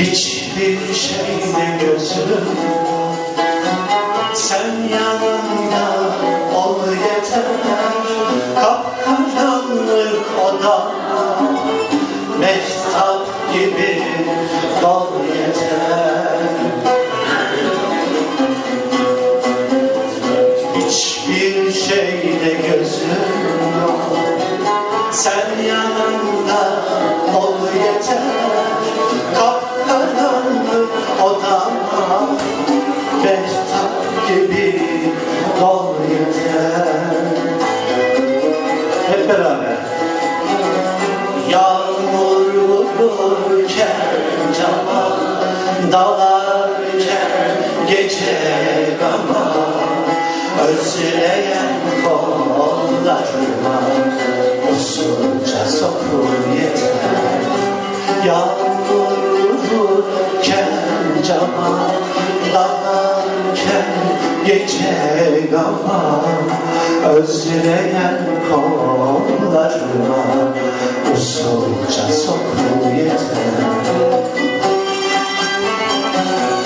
Hiçbir şeyde gözüm Sen yanımda ol yeter. Kapkaranlık oda Mehtap gibi dol yeter. Hiçbir şeyde gözüm dol yeter Hep beraber. Yağmur vururken cama Dalarken gece gama Özleyen kollarıma Usulca sokur yeter. Yağmur vururken cama Dalarken gece gama Özleyen kollarıma Usulca sokur yeter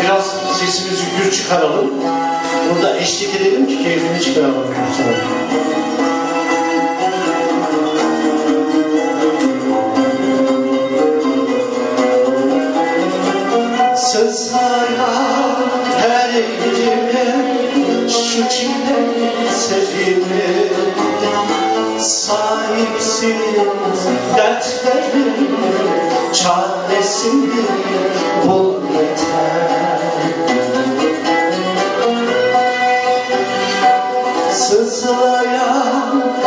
Biraz sesimizi gür çıkaralım. Burada eşlik edelim ki keyfini çıkaralım. Gülsün. Şu çile sevimi Sahipsiz dertlerim çaresini bul yeter.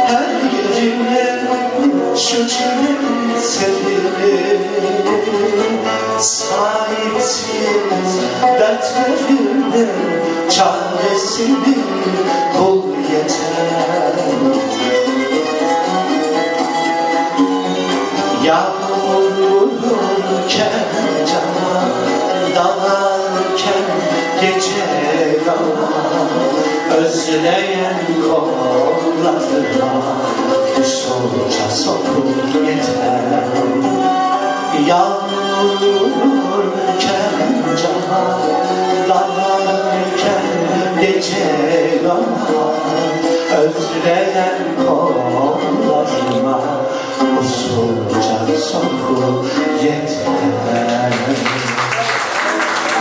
Her yerime şu çile sevimi Sahipsiz dertlerimde çaresini bul yeter Yağmur vururken cana Dalarken gece Özleyen kollarına Usulca sokup yeter. Yağmur vururken cana Dalarken geçen ana özlenen konu